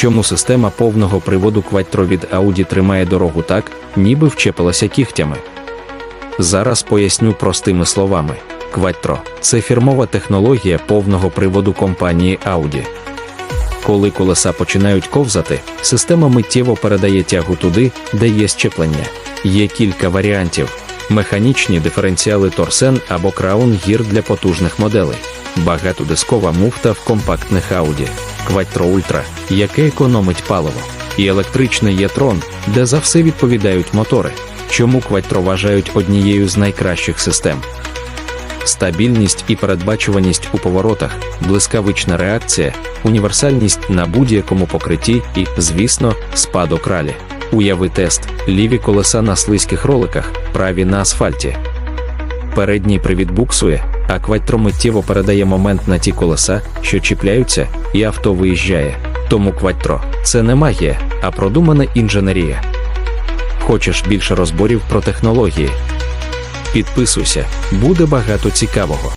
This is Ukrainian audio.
Чому система повного приводу Quattro від Audi тримає дорогу так, ніби вчепилася кігтями? Зараз поясню простими словами. Quattro – це фірмова технологія повного приводу компанії Audi. Коли колеса починають ковзати, система миттєво передає тягу туди, де є щеплення. Є кілька варіантів: механічні диференціали торсен або Crown Gear для потужних моделей, багатодискова муфта в компактних Audi, Quattro Ultra, яке економить паливо, і електричний e-tron, де за все відповідають мотори. Чому Quattro вважають однією з найкращих систем? стабільність і передбачуваність у поворотах, блискавична реакція, універсальність на будь-якому покритті і, звісно, спадок ралі. Уяви тест, ліві колеса на слизьких роликах, праві на асфальті. Передній привід буксує, а квадро миттєво передає момент на ті колеса, що чіпляються, і авто виїжджає. Тому квадро це не магія, а продумана інженерія. Хочеш більше розборів про технології? Підписуйся, буде багато цікавого.